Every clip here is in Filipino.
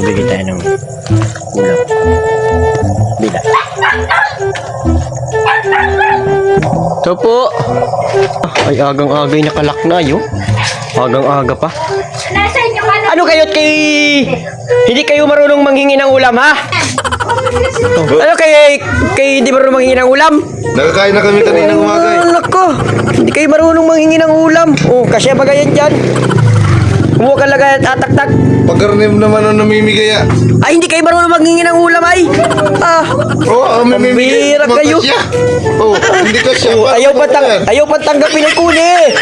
Mabigyan tayo ng ulam. Bila. Ito po. Ay, agang-agay nakalak na yun. Agang-aga pa. Na. Ano kayo't kay... Hindi kayo marunong manghingi ng ulam, ha? Ano kay... Kay hindi marunong manghingi ng ulam? Nakakain na kami kanina umaga eh. Oh, nako. Hindi kayo marunong manghingi ng ulam. Oh, kasi ba ganyan dyan? Kumuha ka lang at atak-tak. Pagkarnim naman ang namimigay ah. Ay, hindi kayo marunong manghingi ng ulam, ay. Ah, Oo, oh, ang mamimigay. Pambira kayo. Oo, hindi ka siya. oh, ayaw pa tang, ayaw pa tanggapin ang kunin.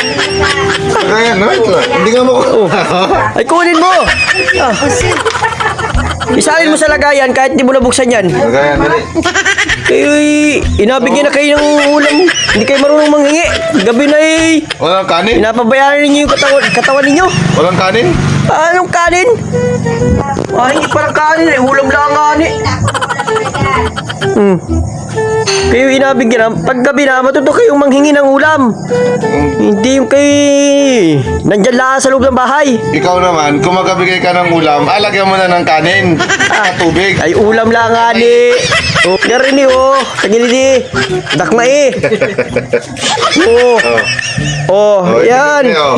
Kaya na, ito. Hindi nga makuha. Ay, kunin mo. Ah. Isalin mo sa lagayan kahit di mo nabuksan yan. Kaya, dali. Kayo, inabigyan na kayo ng ulam. Hindi kayo marunong manghingi. Gabi na eh. Walang kanin? Pinapabayaran ninyo yung katawan, katawan ninyo. Walang kanin? Anong kanin? Hindi parang kanin eh. Ulam lang ang kanin. Hmm. Kayo inabigyan na, paggabi na, matuto kayong manghingi ng ulam. Hindi yung kay... Nandyan lang sa loob ng bahay. Ikaw naman, kung magkabigay ka ng ulam, alagyan mo na ng kanin. Ah, tubig. Ay, ulam lang nga ni. Oh, garin ni, oh. Tagilid ni. Dakma eh. Oh. Oh, Oh, yan. ito, oh.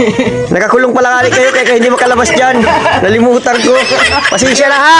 Nakakulong pala kayo kaya hindi makalabas dyan. Nalimutan ko. Pasensya na ha.